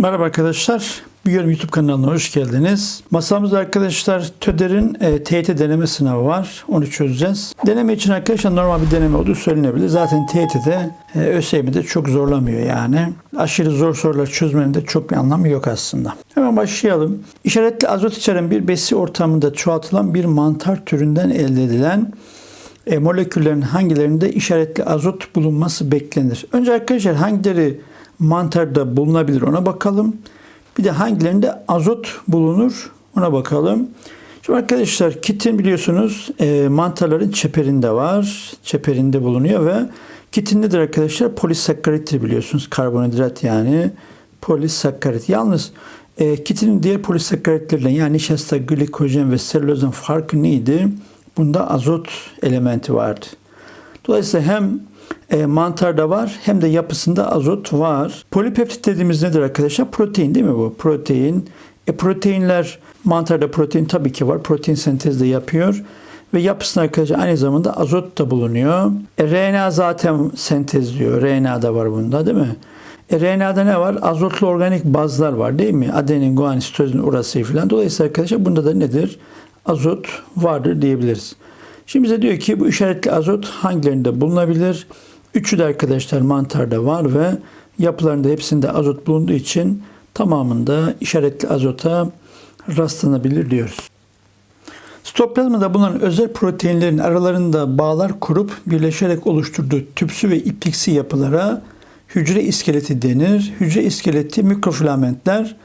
Merhaba arkadaşlar. Bir yorum YouTube kanalına hoş geldiniz. Masamızda arkadaşlar TÖDER'in e, TYT deneme sınavı var. Onu çözeceğiz. Deneme için arkadaşlar normal bir deneme olduğu söylenebilir. Zaten TYT'de e, ÖSYM'de çok zorlamıyor yani. Aşırı zor sorular çözmenin de çok bir anlamı yok aslında. Hemen başlayalım. İşaretli azot içeren bir besi ortamında çoğaltılan bir mantar türünden elde edilen e, moleküllerin hangilerinde işaretli azot bulunması beklenir? Önce arkadaşlar hangileri mantarda bulunabilir ona bakalım. Bir de hangilerinde azot bulunur ona bakalım. Şimdi arkadaşlar kitin biliyorsunuz e, mantarların çeperinde var. Çeperinde bulunuyor ve kitin nedir arkadaşlar? Polisakkarittir biliyorsunuz. Karbonhidrat yani polisakkarit. Yalnız e, kitinin diğer polisakkaritlerle yani nişasta, glikojen ve selülozun farkı neydi? Bunda azot elementi vardı. Dolayısıyla hem e, mantarda var hem de yapısında azot var. Polipeptit dediğimiz nedir arkadaşlar? Protein değil mi bu? Protein. E, proteinler mantarda protein tabii ki var. Protein sentezi de yapıyor. Ve yapısında arkadaşlar aynı zamanda azot da bulunuyor. E, RNA zaten sentezliyor. RNA da var bunda değil mi? E, RNA'da ne var? Azotlu organik bazlar var değil mi? Adenin, guanin, sitozin, uracil falan. Dolayısıyla arkadaşlar bunda da nedir? Azot vardır diyebiliriz. Şimdi bize diyor ki bu işaretli azot hangilerinde bulunabilir? Üçü de arkadaşlar mantarda var ve yapılarında hepsinde azot bulunduğu için tamamında işaretli azota rastlanabilir diyoruz. Stoplazmada bulunan özel proteinlerin aralarında bağlar kurup birleşerek oluşturduğu tüpsü ve ipliksi yapılara hücre iskeleti denir. Hücre iskeleti mikrofilamentler,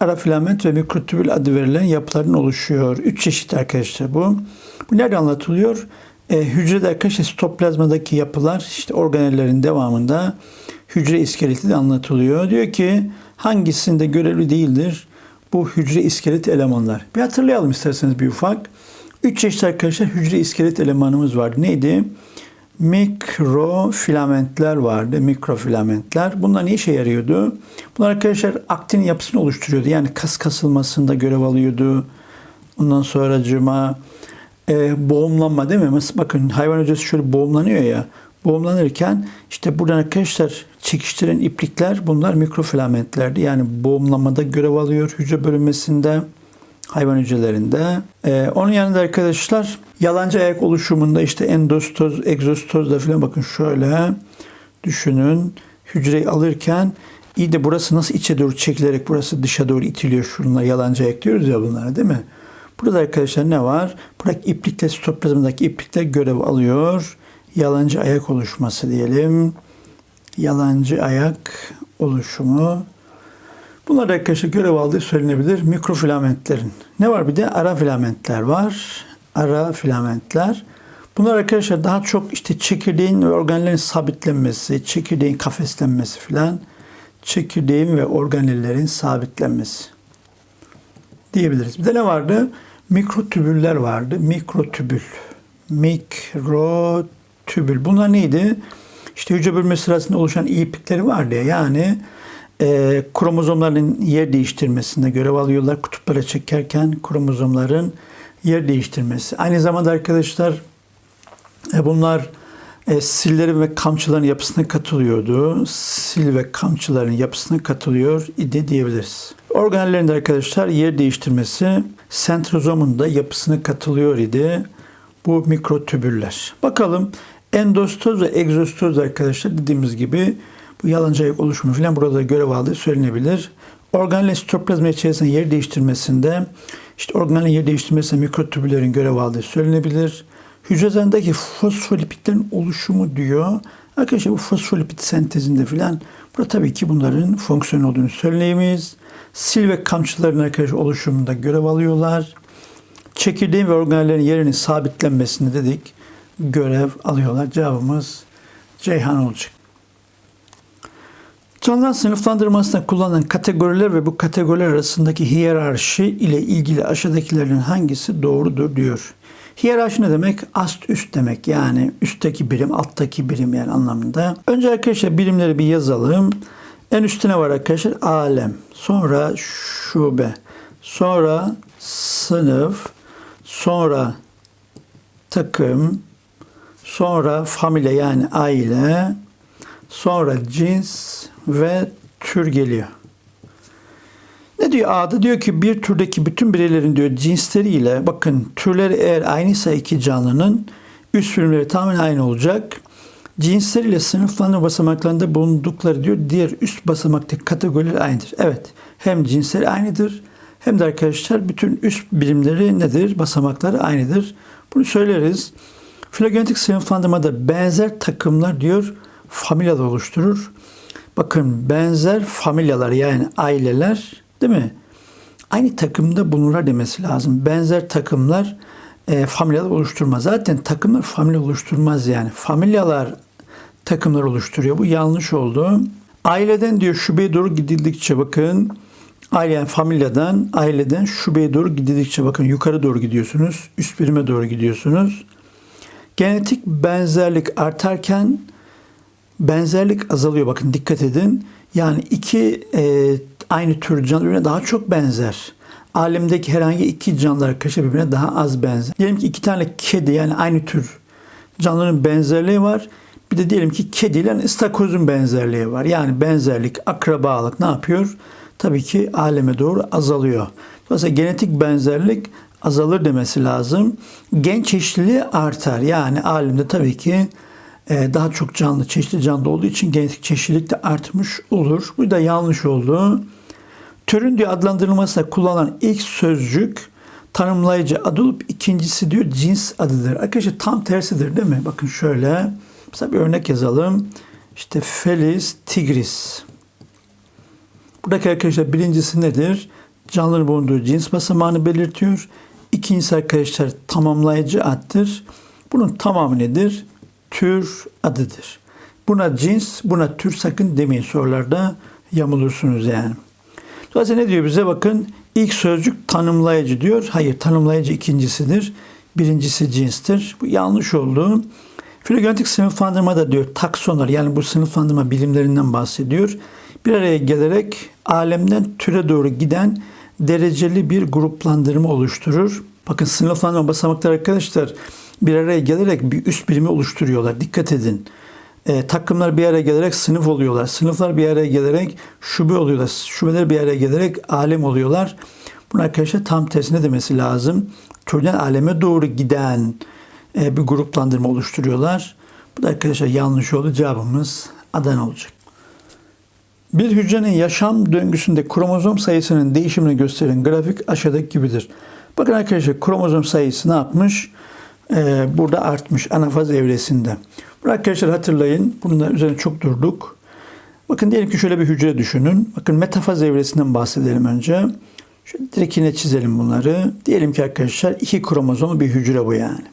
ara filament ve mikrotübül adı verilen yapıların oluşuyor. Üç çeşit arkadaşlar bu. Bu nerede anlatılıyor? E, hücrede arkadaşlar sitoplazmadaki yapılar işte organellerin devamında hücre iskeleti de anlatılıyor. Diyor ki hangisinde görevli değildir bu hücre iskelet elemanlar. Bir hatırlayalım isterseniz bir ufak. Üç çeşit arkadaşlar hücre iskelet elemanımız vardı. Neydi? Mikrofilamentler vardı. Mikrofilamentler. Bunlar ne işe yarıyordu? Bunlar arkadaşlar aktin yapısını oluşturuyordu. Yani kas kasılmasında görev alıyordu. Ondan sonra cıma e, boğumlanma değil mi? Mesela bakın hayvan hücresi şöyle boğumlanıyor ya. Boğumlanırken işte buradan arkadaşlar çekiştiren iplikler bunlar mikrofilamentlerdi. Yani boğumlamada görev alıyor hücre bölünmesinde hayvan hücrelerinde. Ee, onun yanında arkadaşlar yalancı ayak oluşumunda işte endostoz, egzostoz da filan bakın şöyle düşünün. Hücreyi alırken iyi de burası nasıl içe doğru çekilerek burası dışa doğru itiliyor. Şunlar yalancı ayak diyoruz ya bunlara değil mi? Burada arkadaşlar ne var? Buradaki iplikle sitoplazmadaki iplikler görev alıyor. Yalancı ayak oluşması diyelim. Yalancı ayak oluşumu. Bunlar arkadaşlar görev aldığı söylenebilir mikrofilamentlerin. Ne var bir de ara filamentler var. Ara filamentler. Bunlar arkadaşlar daha çok işte çekirdeğin ve organellerin sabitlenmesi, çekirdeğin kafeslenmesi filan. Çekirdeğin ve organellerin sabitlenmesi diyebiliriz. Bir de ne vardı? Mikrotübüller vardı. Mikrotübül. Mikrotübül. Bunlar neydi? İşte hücre bölünme sırasında oluşan iplikleri vardı ya. Yani e, kromozomların yer değiştirmesinde görev alıyorlar. Kutuplara çekerken kromozomların yer değiştirmesi. Aynı zamanda arkadaşlar e, bunlar e, sillerin ve kamçıların yapısına katılıyordu. Sil ve kamçıların yapısına katılıyor idi diyebiliriz. Organellerinde arkadaşlar yer değiştirmesi sentrozomun da yapısına katılıyor idi bu mikrotübüller. Bakalım endostoz ve egzostoz arkadaşlar dediğimiz gibi bu yalancı ayak oluşumu falan burada görev aldığı söylenebilir. Organel sitoplazma içerisinde yer değiştirmesinde işte organel yer değiştirmesinde mikrotübüllerin görev aldığı söylenebilir. Hücre fosfolipitlerin oluşumu diyor. Arkadaşlar bu fosfolipid sentezinde filan burada tabii ki bunların fonksiyon olduğunu söyleyemeyiz. Sil ve kamçıların arkadaşlar oluşumunda görev alıyorlar. Çekirdeğin ve organellerin yerinin sabitlenmesinde dedik görev alıyorlar. Cevabımız Ceyhan olacak. Canlılar sınıflandırmasında kullanılan kategoriler ve bu kategoriler arasındaki hiyerarşi ile ilgili aşağıdakilerin hangisi doğrudur diyor. Hiyerarşi ne demek? Ast üst demek. Yani üstteki birim, alttaki birim yani anlamında. Önce arkadaşlar birimleri bir yazalım. En üstüne var arkadaşlar alem. Sonra şube. Sonra sınıf. Sonra takım. Sonra familya yani aile. Sonra cins ve tür geliyor. Diyor A'da? Diyor ki bir türdeki bütün bireylerin diyor cinsleriyle bakın türleri eğer aynıysa iki canlının üst birimleri tamamen aynı olacak. Cinsleriyle sınıflandırma basamaklarında bulundukları diyor diğer üst basamaktaki kategoriler aynıdır. Evet hem cinsleri aynıdır hem de arkadaşlar bütün üst birimleri nedir? Basamakları aynıdır. Bunu söyleriz. Filogenetik sınıflandırmada benzer takımlar diyor familyalar oluşturur. Bakın benzer familyalar yani aileler değil mi? Aynı takımda bulunurlar demesi lazım. Benzer takımlar e, familyalar oluşturmaz. Zaten takımlar familya oluşturmaz yani. Familyalar takımlar oluşturuyor. Bu yanlış oldu. Aileden diyor şubeye doğru gidildikçe bakın aile yani familyadan aileden şubeye doğru gidildikçe bakın yukarı doğru gidiyorsunuz. Üst birime doğru gidiyorsunuz. Genetik benzerlik artarken benzerlik azalıyor. Bakın dikkat edin. Yani iki e, aynı tür canlı birbirine daha çok benzer. Alemdeki herhangi iki canlı arkadaşlar birbirine daha az benzer. Diyelim ki iki tane kedi yani aynı tür canlıların benzerliği var. Bir de diyelim ki kediyle ıstakozun benzerliği var. Yani benzerlik, akrabalık ne yapıyor? Tabii ki aleme doğru azalıyor. Dolayısıyla genetik benzerlik azalır demesi lazım. Gen çeşitliliği artar. Yani alemde tabii ki e, daha çok canlı, çeşitli canlı olduğu için genetik çeşitlilik de artmış olur. Bu da yanlış oldu. Türün diyor adlandırılmasında kullanılan ilk sözcük tanımlayıcı adı olup ikincisi diyor cins adıdır. Arkadaşlar tam tersidir değil mi? Bakın şöyle. Mesela bir örnek yazalım. İşte Felis tigris. Buradaki arkadaşlar birincisi nedir? Canlıların bulunduğu cins basamağını belirtiyor. İkincisi arkadaşlar tamamlayıcı addır. Bunun tamamı nedir? Tür adıdır. Buna cins, buna tür sakın demeyin sorularda yamulursunuz yani. Dolayısıyla ne diyor bize? Bakın ilk sözcük tanımlayıcı diyor. Hayır tanımlayıcı ikincisidir. Birincisi cinstir. Bu yanlış oldu. Filogenetik sınıflandırma da diyor taksonlar yani bu sınıflandırma bilimlerinden bahsediyor. Bir araya gelerek alemden türe doğru giden dereceli bir gruplandırma oluşturur. Bakın sınıflandırma basamakları arkadaşlar bir araya gelerek bir üst birimi oluşturuyorlar. Dikkat edin. E, takımlar bir araya gelerek sınıf oluyorlar. Sınıflar bir araya gelerek şube oluyorlar. Şubeler bir araya gelerek alem oluyorlar. Bunu arkadaşlar tam tersine demesi lazım. Türden aleme doğru giden e, bir gruplandırma oluşturuyorlar. Bu da arkadaşlar yanlış oldu. Cevabımız Adana olacak. Bir hücrenin yaşam döngüsünde kromozom sayısının değişimini gösteren grafik aşağıdaki gibidir. Bakın arkadaşlar kromozom sayısı ne yapmış? Ee, burada artmış anafaz evresinde. Bunu arkadaşlar hatırlayın. Bunun üzerine çok durduk. Bakın diyelim ki şöyle bir hücre düşünün. Bakın metafaz evresinden bahsedelim önce. Şöyle direkt çizelim bunları. Diyelim ki arkadaşlar iki kromozomlu bir hücre bu yani.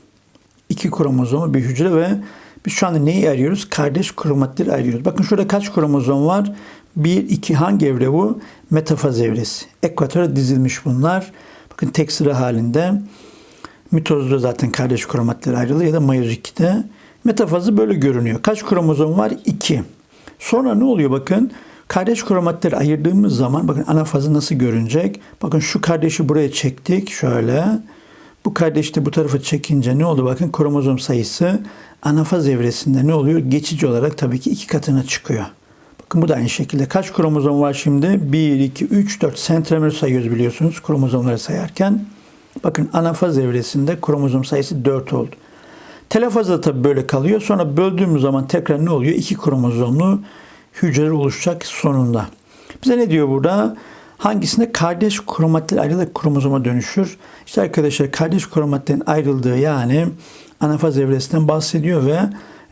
İki kromozomlu bir hücre ve biz şu anda neyi arıyoruz? Kardeş kromatleri arıyoruz. Bakın şurada kaç kromozom var? 1, 2 hangi evre bu? Metafaz evresi. Ekvatora dizilmiş bunlar. Bakın tek sıra halinde. Mitozda zaten kardeş kromatleri ayrılır ya da mayoz 2'de. Metafazı böyle görünüyor. Kaç kromozom var? 2. Sonra ne oluyor bakın? Kardeş kromatleri ayırdığımız zaman bakın anafazı nasıl görünecek? Bakın şu kardeşi buraya çektik şöyle. Bu kardeşi de bu tarafa çekince ne oldu? Bakın kromozom sayısı anafaz evresinde ne oluyor? Geçici olarak tabii ki iki katına çıkıyor. Bakın bu da aynı şekilde. Kaç kromozom var şimdi? 1, 2, 3, 4 sentromer sayıyoruz biliyorsunuz kromozomları sayarken. Bakın anafaz evresinde kromozom sayısı 4 oldu. Telefazda tabii böyle kalıyor. Sonra böldüğümüz zaman tekrar ne oluyor? İki kromozomlu hücreler oluşacak sonunda. Bize ne diyor burada? Hangisinde kardeş kromatler ayrılarak kromozoma dönüşür? İşte arkadaşlar kardeş kromatlerin ayrıldığı yani anafaz evresinden bahsediyor ve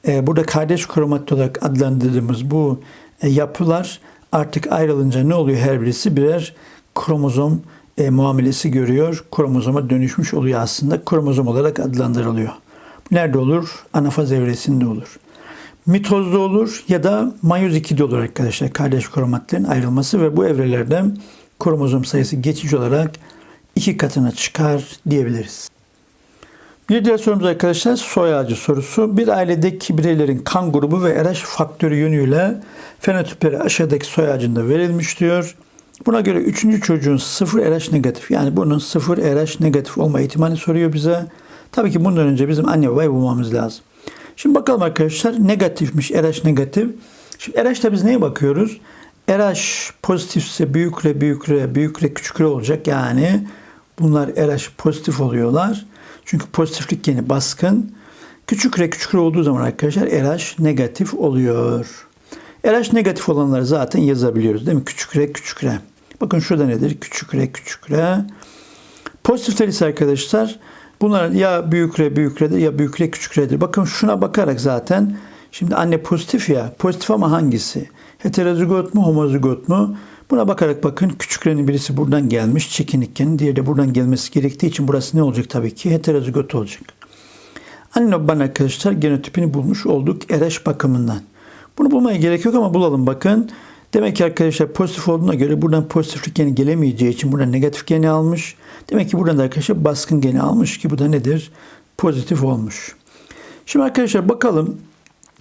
e, burada kardeş kromatler olarak adlandırdığımız bu e, yapılar artık ayrılınca ne oluyor her birisi birer kromozom e, muamelesi görüyor. Kromozoma dönüşmüş oluyor aslında. Kromozom olarak adlandırılıyor. Nerede olur? Anafaz evresinde olur. Mitozda olur ya da mayoz 2'de olur arkadaşlar. Kardeş kromatlerin ayrılması ve bu evrelerde kromozom sayısı geçici olarak iki katına çıkar diyebiliriz. Bir diğer sorumuz arkadaşlar soy ağacı sorusu. Bir ailedeki bireylerin kan grubu ve RH faktörü yönüyle fenotipleri aşağıdaki soy ağacında verilmiş diyor. Buna göre üçüncü çocuğun sıfır RH negatif yani bunun sıfır RH negatif olma ihtimali soruyor bize. Tabii ki bundan önce bizim anne babayı bulmamız lazım. Şimdi bakalım arkadaşlar negatifmiş RH negatif. Şimdi RH'da biz neye bakıyoruz? RH pozitifse büyük R, büyük R, büyük R, küçük R olacak. Yani bunlar RH pozitif oluyorlar. Çünkü pozitiflik geni baskın. Küçük R, küçük R olduğu zaman arkadaşlar RH negatif oluyor. RH negatif olanları zaten yazabiliyoruz değil mi? Küçük R, küçük R. Bakın şurada nedir? Küçük R, küçük R. Pozitifler ise arkadaşlar bunlar ya büyük R, büyük R'dir ya büyük R, küçük R'dir. Bakın şuna bakarak zaten şimdi anne pozitif ya. Pozitif ama hangisi? Heterozigot mu, homozigot mu? Buna bakarak bakın küçük R'nin birisi buradan gelmiş çekinikken diğeri de buradan gelmesi gerektiği için burası ne olacak tabii ki? Heterozigot olacak. Anne baban arkadaşlar genotipini bulmuş olduk RH bakımından. Bunu bulmaya gerek yok ama bulalım bakın. Demek ki arkadaşlar pozitif olduğuna göre buradan pozitiflik geni gelemeyeceği için buradan negatif geni almış. Demek ki buradan da arkadaşlar baskın geni almış ki bu da nedir? Pozitif olmuş. Şimdi arkadaşlar bakalım.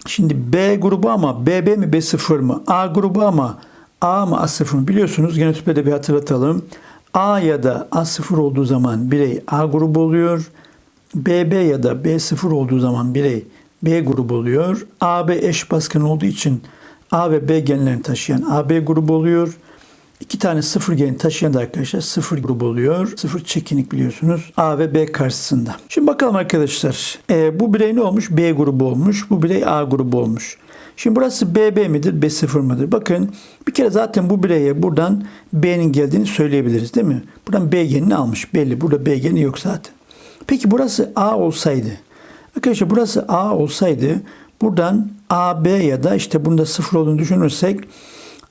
Şimdi B grubu ama BB mi B0 mı? A grubu ama A mı A0 mı? Biliyorsunuz genotipe de bir hatırlatalım. A ya da A0 olduğu zaman birey A grubu oluyor. BB ya da B0 olduğu zaman birey B grubu oluyor. AB eş baskın olduğu için A ve B genlerini taşıyan AB grubu oluyor. İki tane sıfır gen taşıyan da arkadaşlar sıfır grubu oluyor. Sıfır çekinik biliyorsunuz. A ve B karşısında. Şimdi bakalım arkadaşlar. Ee, bu birey ne olmuş? B grubu olmuş. Bu birey A grubu olmuş. Şimdi burası BB midir? B0 mıdır? Bakın bir kere zaten bu bireye buradan B'nin geldiğini söyleyebiliriz değil mi? Buradan B genini almış. Belli. Burada B geni yok zaten. Peki burası A olsaydı. Arkadaşlar burası A olsaydı buradan AB ya da işte bunda sıfır olduğunu düşünürsek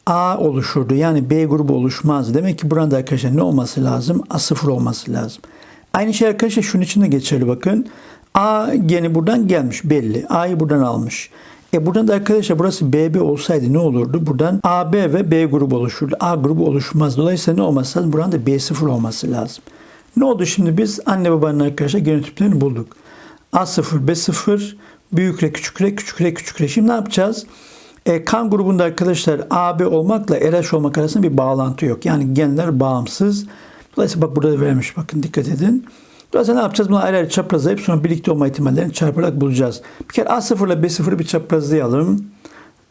A oluşurdu. Yani B grubu oluşmaz. Demek ki burada arkadaşlar ne olması lazım? A sıfır olması lazım. Aynı şey arkadaşlar şunun için de geçerli bakın. A geni buradan gelmiş belli. A'yı buradan almış. E buradan da arkadaşlar burası BB olsaydı ne olurdu? Buradan AB ve B grubu oluşurdu. A grubu oluşmaz. Dolayısıyla ne olması lazım? Buradan da B0 olması lazım. Ne oldu şimdi biz anne babanın arkadaşlar genotiplerini bulduk. A0, B0, büyük R, küçük R, küçük R, küçük R. Şimdi ne yapacağız? E, kan grubunda arkadaşlar AB olmakla RH olmak arasında bir bağlantı yok. Yani genler bağımsız. Dolayısıyla bak burada da vermiş bakın dikkat edin. Dolayısıyla ne yapacağız? Bunu ayrı ayrı çaprazlayıp sonra birlikte olma ihtimallerini çarparak bulacağız. Bir kere A0 ile B0'ı bir çaprazlayalım.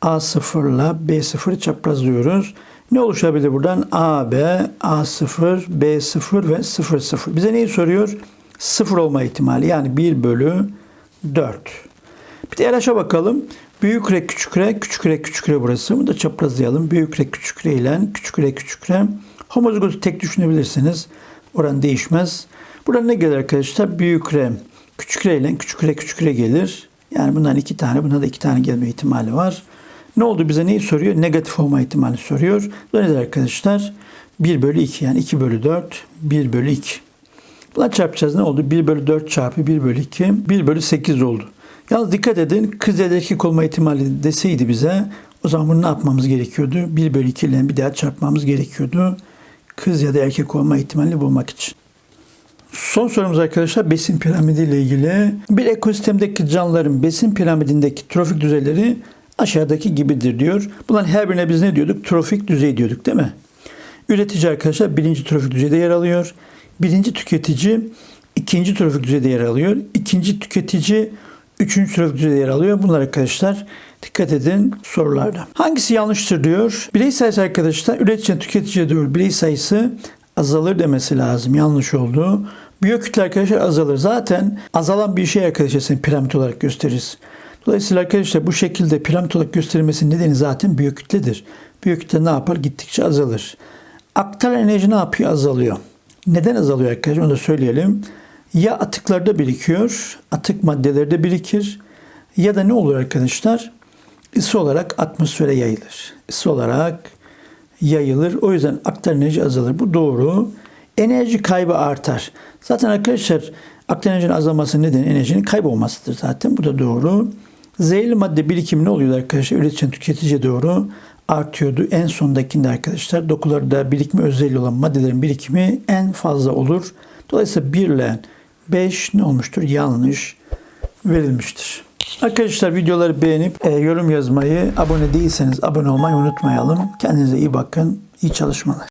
A0 ile B0'ı çaprazlıyoruz. Ne oluşabilir buradan? AB, A0, B0 ve 0, 0. Bize neyi soruyor? 0 olma ihtimali. Yani 1 bölü 4. Bir de RH'a bakalım. Büyük R, küçük R, küçük R, küçük R burası. Bunu da çaprazlayalım. Büyük R, küçük R ile küçük R, küçük R. Homozigotu tek düşünebilirsiniz. Oran değişmez. Burada ne gelir arkadaşlar? Büyük R, küçük R ile küçük R, küçük R gelir. Yani bundan iki tane, buna da iki tane gelme ihtimali var. Ne oldu bize neyi soruyor? Negatif olma ihtimali soruyor. Bu nedir arkadaşlar? 1 bölü 2 yani 2 bölü 4, 1 bölü 2. Buna çarpacağız ne oldu? 1 bölü 4 çarpı 1 bölü 2, 1 bölü 8 oldu. Yalnız dikkat edin kız ya da erkek olma ihtimali deseydi bize o zaman bunu ne yapmamız gerekiyordu? 1 bölü 2 ile bir daha çarpmamız gerekiyordu. Kız ya da erkek olma ihtimalini bulmak için. Son sorumuz arkadaşlar besin piramidi ile ilgili. Bir ekosistemdeki canlıların besin piramidindeki trofik düzeyleri aşağıdaki gibidir diyor. Bunların her birine biz ne diyorduk? Trofik düzey diyorduk değil mi? Üretici arkadaşlar birinci trofik düzeyde yer alıyor. Birinci tüketici ikinci trofik düzeyde yer alıyor. İkinci tüketici üçüncü trofik düzeyde yer alıyor. Bunlar arkadaşlar dikkat edin sorularda. Hangisi yanlıştır diyor. Birey sayısı arkadaşlar üreticiden tüketiciye diyor. Birey sayısı azalır demesi lazım. Yanlış oldu. Biyokütle arkadaşlar azalır. Zaten azalan bir şey arkadaşlar piramit olarak gösteririz. Dolayısıyla arkadaşlar bu şekilde piramit olarak gösterilmesinin nedeni zaten biyokütledir. Biyokütle ne yapar? Gittikçe azalır. Aktar enerji ne yapıyor? Azalıyor. Neden azalıyor arkadaşlar? Onu da söyleyelim. Ya atıklarda birikiyor, atık maddelerde birikir ya da ne olur arkadaşlar? Isı olarak atmosfere yayılır. Isı olarak yayılır. O yüzden aktar enerji azalır. Bu doğru. Enerji kaybı artar. Zaten arkadaşlar aktar enerjinin azalması nedeni enerjinin kaybolmasıdır zaten. Bu da doğru. Zehirli madde birikimi ne oluyor arkadaşlar? Üreticiden tüketiciye doğru artıyordu. En sondakinde arkadaşlar dokularda birikme özelliği olan maddelerin birikimi en fazla olur. Dolayısıyla 1 ile 5 ne olmuştur? Yanlış verilmiştir. Arkadaşlar videoları beğenip e, yorum yazmayı, abone değilseniz abone olmayı unutmayalım. Kendinize iyi bakın. İyi çalışmalar.